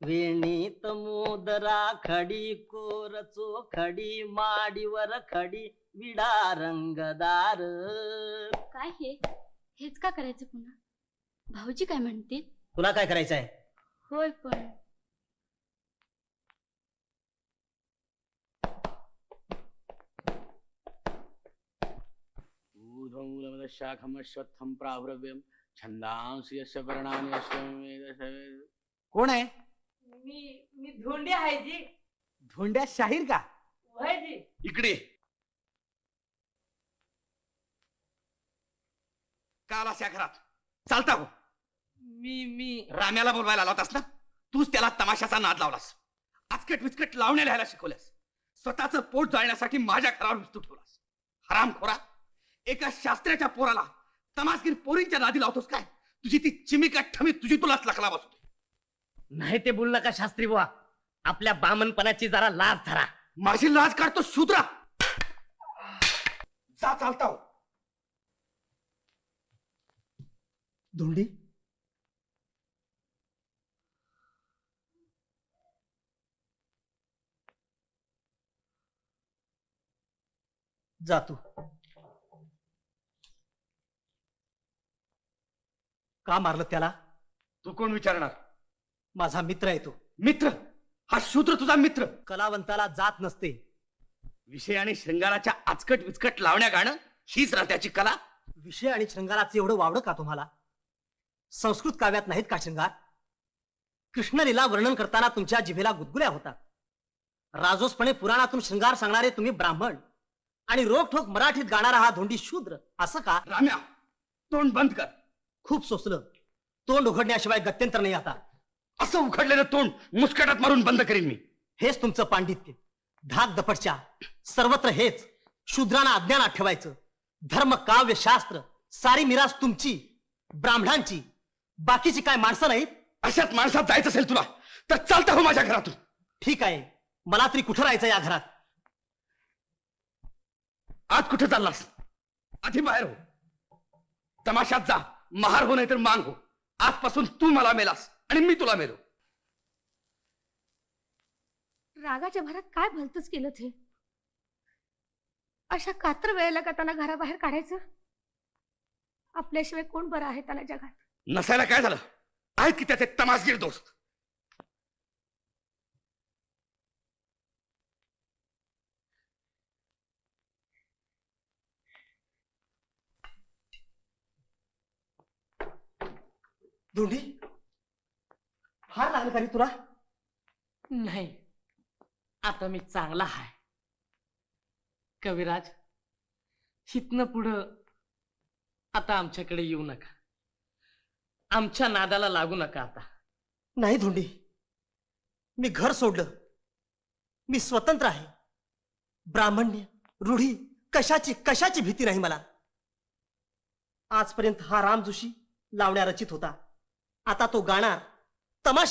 वेणीत मोदरा खडी कोरचो खडी माडीवर खडी विडा रंगदार. काय हे? हेच का करायचं पुन्हा? भाऊजी काय म्हणतील? तुला काय करायचं आहे होय पण. शाखमश्वत्थं यस्य वर्णानि अश्वमेध कोण आहे? मी मी धोंडे आहे जी. धोंड्या शाहीर का? वय जी. इकडे. का आलास या घरात. चालता हो मी मी. राम्याला बोलवायला आला होतास ना? तूच त्याला तमाशाचा नाद लावलास. आचकट विचकट लावण्या लिहायला शिकवल्यास. स्वतःच पोट जाळण्यासाठी माझ्या घरावर विस्तू ठेवलास. हराम खोरा. एका शास्त्र्याच्या पोराला तमासगीर पोरींच्या नादी लावतोस काय? तुझी ती चिमिका ठमी तुझी तुलाच लकला बसू दे. नाही ते बोल नका शास्त्री बुवा. आपल्या बामनपणाची जरा लाज धरा. माझी लाज काढतो शूद्रा जा चालता हो. धोंडी? जातो का मारलं त्याला? तू कोण विचारणार? माझा मित्र आहे तो. मित्र? हा शूद्र तुझा मित्र. कलावंताला जात नसते. विषय आणि शृंगाराच्या आचकट विचकट लावण्या गाणं हीच राहत्याची कला. विषय आणि शृंगाराचं एवढं वावडं का तुम्हाला? संस्कृत काव्यात नाहीत का शृंगार? कृष्णलीला वर्णन करताना तुमच्या जिभेला गुदगुल्या होतात. राजोसपणे पुराणातून शृंगार सांगणारे तुम्ही ब्राह्मण. आणि रोखठोक मराठीत गाणारा हा धोंडी शूद्र. असं का? राम्या तोंड बंद कर. खूप सोसलं. तोंड उघडण्याशिवाय गत्यंतर नाही आता. असं उघडलेलं तोंड मुस्कटात मारून बंद करीन मी. हेच तुमचं पांडित्य. धाक दपटच्या सर्वत्र हेच. शूद्रांना अज्ञानात ठेवायचं. धर्म काव्य शास्त्र सारी मिरास तुमची ब्राह्मणांची. बाकीची काय माणसं नाहीत? अशात माणसात जायचं असेल तुला तर चालता हो माझ्या घरातून. ठीक आहे. मला तरी कुठं राहायचं या घरात? आज कुठे चाललास? आधी बाहेर हो. तमाशात जा. महार हो नाही तर मांग हो. आजपासून तू मला मेलास. आणि मी तुला मेलो. रागाच्या भरात काय भलतच केलं ते? अशा कात्र वेळेला का त्यांना घराबाहेर काढायचं? आपल्याशिवाय कोण बरं आहे त्याला जगात? नसायला काय झालं? आहेत की त्याचे तमासगीर दोस्त? धोंडी? फार लागलं का रे तुला? नाही. आता मी चांगला आहे कविराज हितनं पुढं आता आमच्याकडे येऊ नका. आमच्या नादाला लागू नका आता. नाही धोंडी. मी घर सोडलं. मी स्वतंत्र आहे. ब्राह्मण्य रूढी कशाची कशाची भीती नाही मला. आजपर्यंत हा राम जोशी लावण्या रचित होता. आता तो गाणार तमाशा